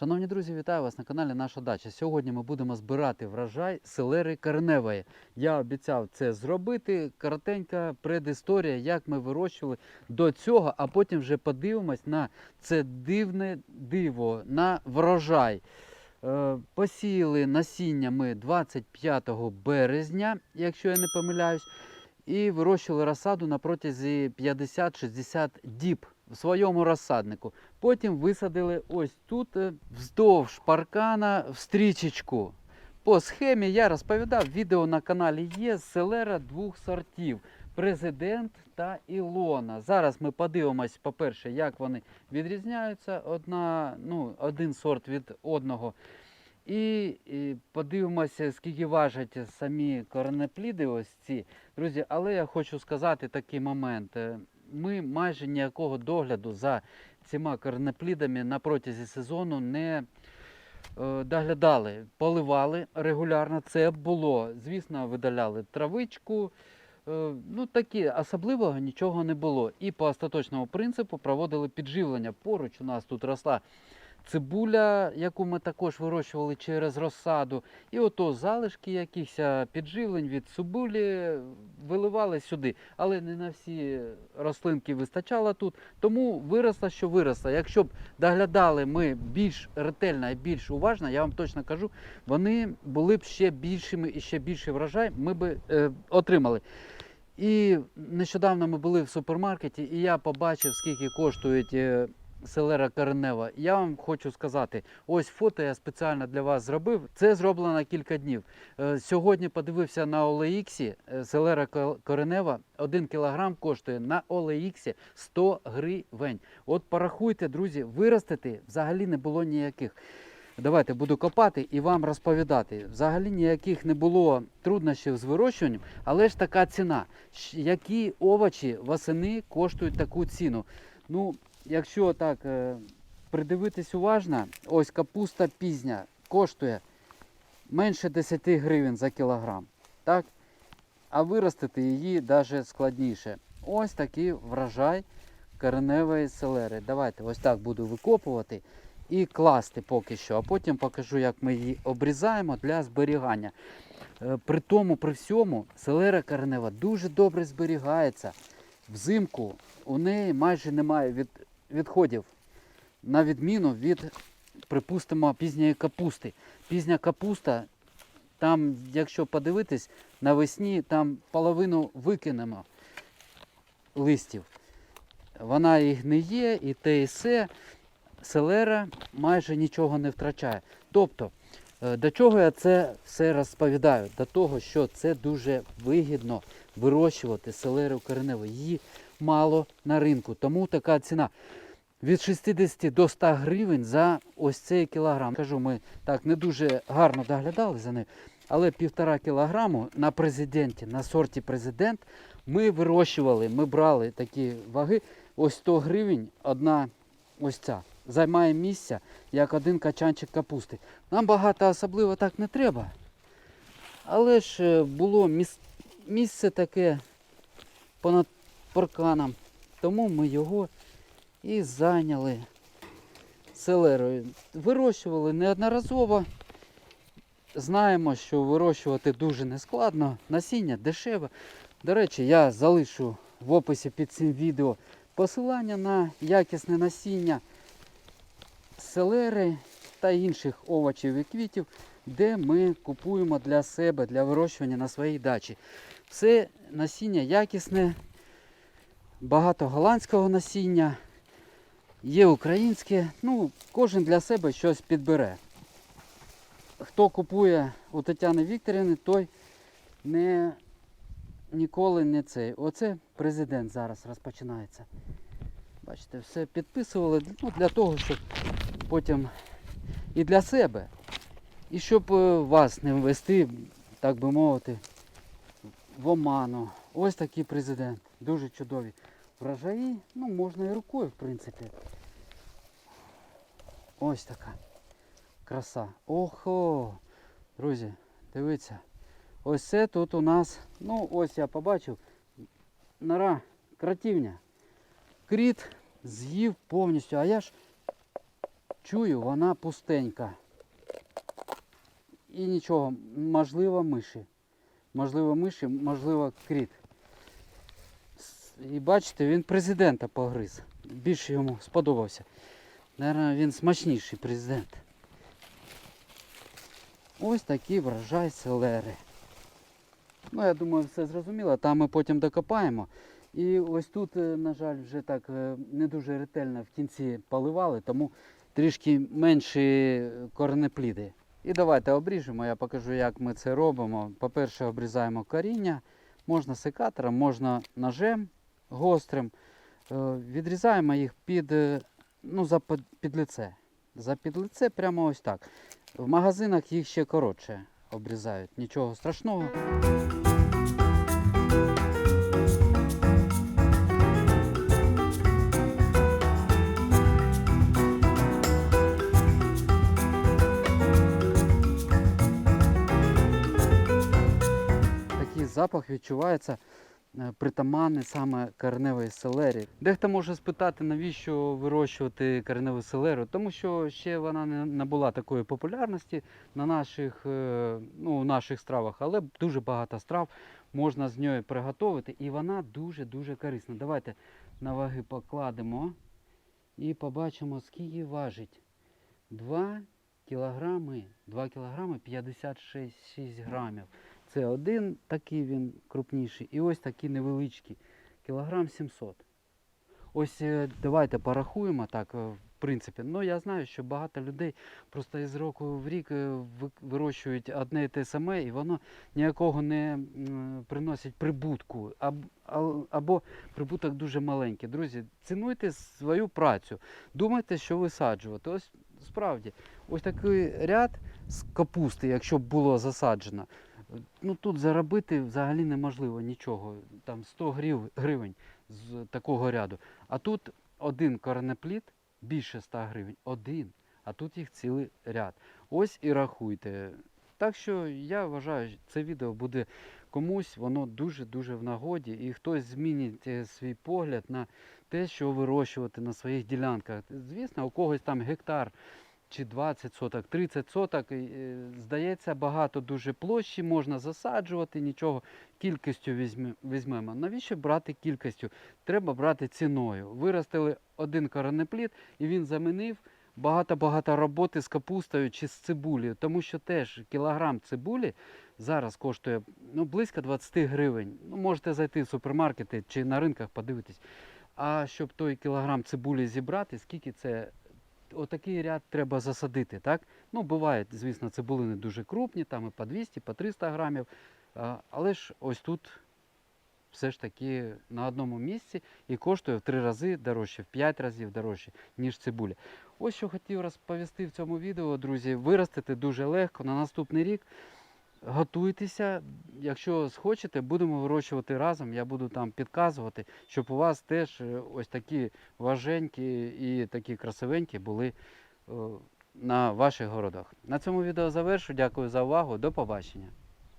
Шановні друзі, вітаю вас на каналі Наша Дача. Сьогодні ми будемо збирати врожай селери кореневої. Я обіцяв це зробити. Коротенька предісторія, як ми вирощували до цього, а потім вже подивимось на це дивне диво, на врожай. Е, Посіяли насіння ми 25 березня, якщо я не помиляюсь, і вирощували розсаду на протязі 50-60 діб в своєму розсаднику. Потім висадили ось тут е, вздовж паркана в стрічечку. По схемі я розповідав, відео на каналі є селера двох сортів. Президент та Ілона. Зараз ми подивимось, по-перше, як вони відрізняються одна, ну, один сорт від одного. І, і подивимося, скільки важать самі коренепліди ось ці. Друзі, але я хочу сказати такий момент. Ми майже ніякого догляду за цими корнеплідами на протязі сезону не е, доглядали. Поливали регулярно, це було. Звісно, видаляли травичку. Е, Ну, такі особливого нічого не було. І по остаточному принципу проводили підживлення. Поруч у нас тут росла цибуля, яку ми також вирощували через розсаду. І ото залишки якихось підживлень від цибулі виливали сюди. Але не на всі рослинки вистачало тут. Тому виросла, що виросла. Якщо б доглядали ми більш ретельно і більш уважно, я вам точно кажу, вони були б ще більшими і ще більший врожай ми б е, отримали. І нещодавно ми були в супермаркеті, і я побачив, скільки коштують е, селера коренева. Я вам хочу сказати, ось фото я спеціально для вас зробив. Це зроблено кілька днів. Е, Сьогодні подивився на OLX, е, селера коренева 1 кілограм коштує на OLX 100 гривень. От порахуйте, друзі, виростити взагалі не було ніяких. Давайте буду копати і вам розповідати. Взагалі ніяких не було труднощів з вирощуванням, але ж така ціна. Які овочі восени коштують таку ціну? Ну, якщо так е, придивитись уважно, ось капуста пізня коштує менше 10 гривень за кілограм. Так? А виростити її навіть складніше. Ось такий врожай кореневої селери. Давайте ось так буду викопувати і класти поки що, а потім покажу, як ми її обрізаємо для зберігання. Е, При тому, при всьому, селера коренева дуже добре зберігається. Взимку у неї майже немає від, відходів, на відміну від, припустимо, пізньої капусти. Пізня капуста, там, якщо подивитись, навесні там половину викинемо листів. Вона і гниє, і те, і все. Селера майже нічого не втрачає. Тобто, е, до чого я це все розповідаю? До того, що це дуже вигідно вирощувати селеру кореневу. Її мало на ринку, тому така ціна. Від 60 до 100 гривень за ось цей кілограм. Кажу, ми так не дуже гарно доглядали за нею, але півтора кілограму на президенті, на сорті президент ми вирощували, ми брали такі ваги. Ось 100 гривень одна ось ця. Займає місця, як один качанчик капусти. Нам багато особливо так не треба. Але ж е, було міс- місце таке понад парканом. Тому ми його і зайняли селерою. Вирощували неодноразово. Знаємо, що вирощувати дуже нескладно. Насіння дешеве. До речі, я залишу в описі під цим відео посилання на якісне насіння селери та інших овочів і квітів, де ми купуємо для себе, для вирощування на своїй дачі. Все насіння якісне, багато голландського насіння, є українське. Ну, кожен для себе щось підбере. Хто купує у Тетяни Вікторівни, той не ніколи не цей. Оце президент зараз розпочинається. Бачите, все підписували ну, для того, щоб потім і для себе, і щоб е, вас не ввести, так би мовити, в оману. Ось такий президент. Дуже чудові. Врожаї, ну, можна і рукою, в принципі. Ось така краса. Охо! Друзі, дивіться. Ось це тут у нас, ну ось я побачив, нора, кратівня. Кріт з'їв повністю, а я ж чую, вона пустенька. І нічого, можливо, миші. Можливо, миші, можливо, кріт. І бачите, він президента погриз. Більше йому сподобався. Наверно, він смачніший президент. Ось такий врожай селери. Ну, я думаю, все зрозуміло. Там ми потім докопаємо. І ось тут, е, на жаль, вже так е, не дуже ретельно в кінці поливали, тому трішки менші корнепліди. І давайте обріжемо, я покажу, як ми це робимо. По-перше, обрізаємо коріння, можна секатором, можна ножем гострим. Е, Відрізаємо їх під, е, ну, за під, під лице. За під лице прямо ось так. В магазинах їх ще коротше обрізають. Нічого страшного. Запах відчувається притаманний саме кореневої селері. Дехто може спитати, навіщо вирощувати кореневу селеру, тому що ще вона не набула такої популярності на наших, е, ну, наших стравах, але дуже багато страв можна з нею приготувати, і вона дуже-дуже корисна. Давайте на ваги покладемо і побачимо, скільки важить. 2 кілограми, 2 кілограми 56 6 грамів. Це один такий він крупніший, і ось такий невеличкий. Кілограм 700. Ось е, давайте порахуємо так, е, в принципі. Ну я знаю, що багато людей просто із року в рік е, вирощують одне і те саме, і воно ніякого не приносить прибутку. Або прибуток дуже маленький. Друзі, цінуйте свою працю, думайте, що висаджувати. Ось справді, ось такий ряд з капусти, якщо б було засаджено. Ну тут заробити взагалі неможливо нічого. Там 100 грів, гривень з такого ряду. А тут один коренеплід більше 100 гривень. Один. А тут їх цілий ряд. Ось і рахуйте. Так що я вважаю, це відео буде комусь, воно дуже-дуже в нагоді, і хтось змінить е, свій погляд на те, що вирощувати на своїх ділянках. Звісно, у когось там гектар чи 20 соток, 30 соток. е, Здається, багато дуже площі можна засаджувати, нічого кількістю візьмемо. Навіщо брати кількістю? Треба брати ціною. Виростили один коренеплід і він замінив багато-багато роботи з капустою чи з цибулею, тому що теж кілограм цибулі зараз коштує ну, близько 20 гривень. Ну, можете зайти в супермаркети чи на ринках подивитись. А щоб той кілограм цибулі зібрати, скільки це отакий ряд треба засадити, так? Ну, бувають, звісно, цибулини дуже крупні, там і по 200, по 300 грамів. Але ж ось тут все ж таки на одному місці і коштує в 3 рази дорожче, в 5 разів дорожче, ніж цибуля. Ось що хотів розповісти в цьому відео, друзі. Виростити дуже легко на наступний рік. Готуйтеся, якщо схочете, будемо вирощувати разом. Я буду там підказувати, щоб у вас теж е, ось такі важенькі і такі красивенькі були е, на ваших городах. На цьому відео завершу. Дякую за увагу. До побачення.